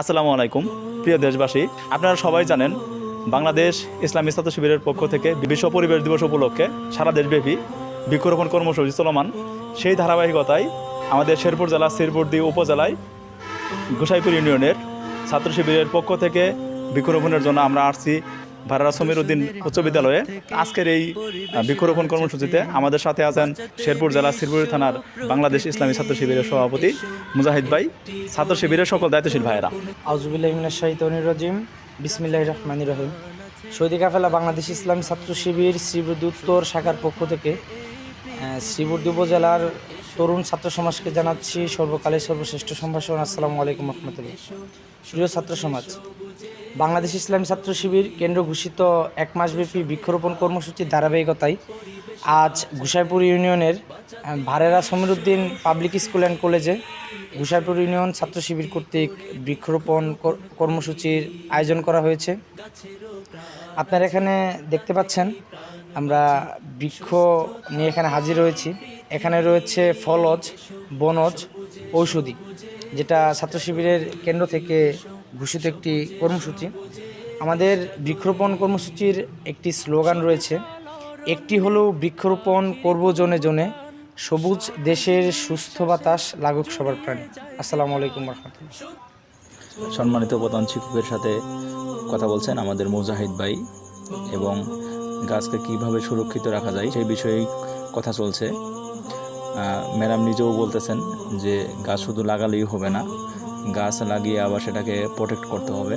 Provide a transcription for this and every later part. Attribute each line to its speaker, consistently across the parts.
Speaker 1: আসসালামু আলাইকুম, প্রিয় দেশবাসী। আপনারা সবাই জানেন, বাংলাদেশ ইসলামী ছাত্র শিবিরের পক্ষ থেকে বিশ্ব পরিবেশ দিবস উপলক্ষে সারা দেশব্যাপী বৃক্ষরোপণ কর্মসূচি চলমান। সেই ধারাবাহিকতায় আমাদের শেরপুর জেলার শেরপুরদি উপজেলায় গোসাইপুর ইউনিয়নের ছাত্র শিবিরের পক্ষ থেকে বৃক্ষরোপণের জন্য আমরা আসছি। ভাড়া সমীর উদ্দিন উচ্চ বিদ্যালয়ে আজকের এই বৃক্ষরোপণ কর্মসূচিতে আমাদের সাথে আছেন শেরপুর জেলার শিরপুর থানার বাংলাদেশ ইসলামী ছাত্র শিবিরের সভাপতি মুজাহিদ ভাই। ছাত্র শিবিরের সকল দায়িত্বশীল ভাইয়েরা।
Speaker 2: আউজুবিল্লাহিমিনা শাহিতনির রাজিম। বিসমিল্লাহ রহমান রহিম। সৌদি কাফেলা বাংলাদেশ ইসলাম ছাত্র শিবির শ্রীবুদ্ধি উত্তর শাখার পক্ষ থেকে আহ, উপজেলার তরুণ ছাত্র সমাজকে জানাচ্ছি সর্বকালের সর্বশ্রেষ্ঠ সম্ভাষণ। আসসালামু আলাইকুম রহমতুল্লাহ। প্রিয় ছাত্র সমাজ, বাংলাদেশ ইসলামী ছাত্র শিবির কেন্দ্র ঘোষিত এক মাসব্যাপী বৃক্ষরোপণ কর্মসূচির ধারাবাহিকতায় আজ গুসাইপুর ইউনিয়নের Bharera Samiruddin public school and কলেজে গুসাইপুর ইউনিয়ন ছাত্র শিবির কর্তৃক বৃক্ষরোপণ কর- কর্মসূচির আয়োজন করা হয়েছে। আপনারা এখানে দেখতে পাচ্ছেন, আমরা বৃক্ষ নিয়ে এখানে হাজির হয়েছি। এখানে রয়েছে ফলজ, বনজ, ঔষধি, যেটা ছাত্র শিবিরের কেন্দ্র থেকে ঘোষিত একটি কর্মসূচি। আমাদের বৃক্ষরোপণ কর্মসূচির একটি স্লোগান রয়েছে, একটি হলো বৃক্ষরোপণ করব জনে জনে, সবুজ দেশের সুস্থ বাতাস লাগুক সবার প্রাণী। আসসালামু আলাইকুম রহমতুল্লাহ।
Speaker 3: সম্মানিত প্রধান শিক্ষকের সাথে কথা বলছেন আমাদের মুজাহিদ ভাই এবং গাছকে কীভাবে সুরক্ষিত রাখা যায় সেই বিষয়ে কথা চলছে। ম্যাডাম নিজেও বলতেছেন যে গাছ শুধু লাগালেই হবে না গাছ লাগিয়ে আবার সেটাকে প্রোটেক্ট করতে হবে।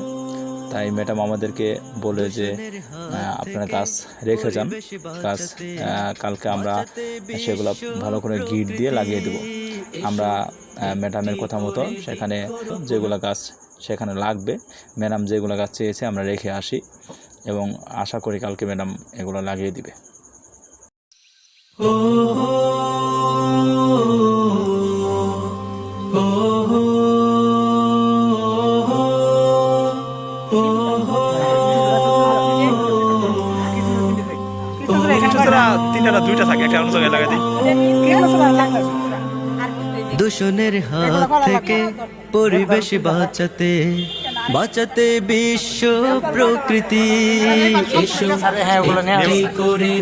Speaker 3: তাই ম্যাডাম আমাদেরকে বলে যে আপনারা গাছ রেখে যান। গাছ কালকে আমরা সেগুলো ভালো করে গিট দিয়ে লাগিয়ে দেব। আমরা ম্যাডামের কথা মতো সেখানে যেগুলো গাছ সেখানে লাগবে ম্যাডাম যেগুলো গাছ চেয়েছে আমরা রেখে আসি এবং আশা করি কালকে ম্যাডাম এগুলো লাগিয়ে দিবে।
Speaker 4: দূষণের হাত থেকে পরিবেশ বাঁচাতে বাঁচাতে বিশ্ব প্রকৃতি। এসো করি?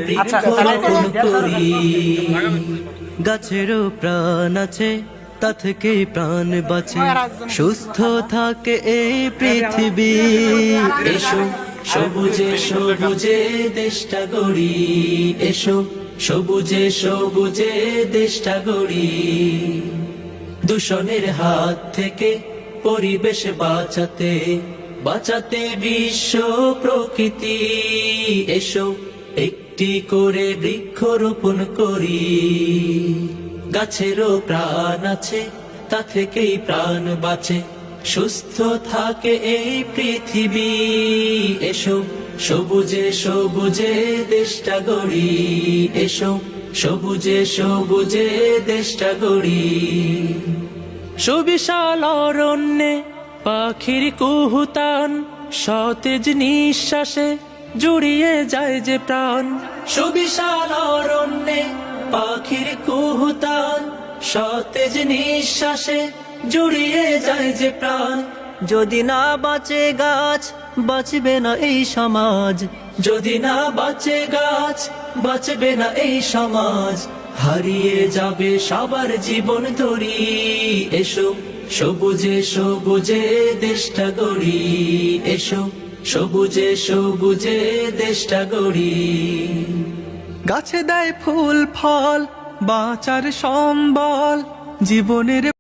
Speaker 4: গাছেরও প্রাণ আছে, তা থেকে প্রাণ বাঁচে। সুস্থ থাকে এই পৃথিবী। এসো, সবুজে সবুজে দেশটা গড়ি। এসো, সবুজে সবুজে দেশটা গড়ি। দূষণের হাত থেকে পরিবেশ বাঁচাতে বাঁচাতে বিশ্ব প্রকৃতি। এসো, একটি করে বৃক্ষরোপণ করি। গাছেরও প্রাণ আছে, তা থেকেই প্রাণ বাঁচে। সুস্থ থাকে এই পৃথিবী। এসো, সবুজে সবুজে দেশটা গড়ি। এসো, সবুজে সবুজে দেশটা গড়ি। সুবিশাল অরণ্যে পাখির কুহুতান, সতেজ নিঃশ্বাসে জুড়িয়ে যায় যে প্রাণ। সুবিশাল অরণ্যে পাখির কুহুতান, সতেজ নিঃশ্বাসে জুড়িয়ে যায় যে প্রাণ। যদি না বাঁচে গাছ, বাঁচবে না এই সমাজ। যদি না বাঁচে গাছ, বাঁচবে না এই সমাজ। হারিয়ে যাবে সবার জীবন ধরি। এসো, সবুজে সবুজে দেশটা গড়ি। এসো, সবুজে সবুজে দেশটা গড়ি।
Speaker 5: গাছে দেয় ফুল, ফল, বাঁচার সম্বল, জীবনের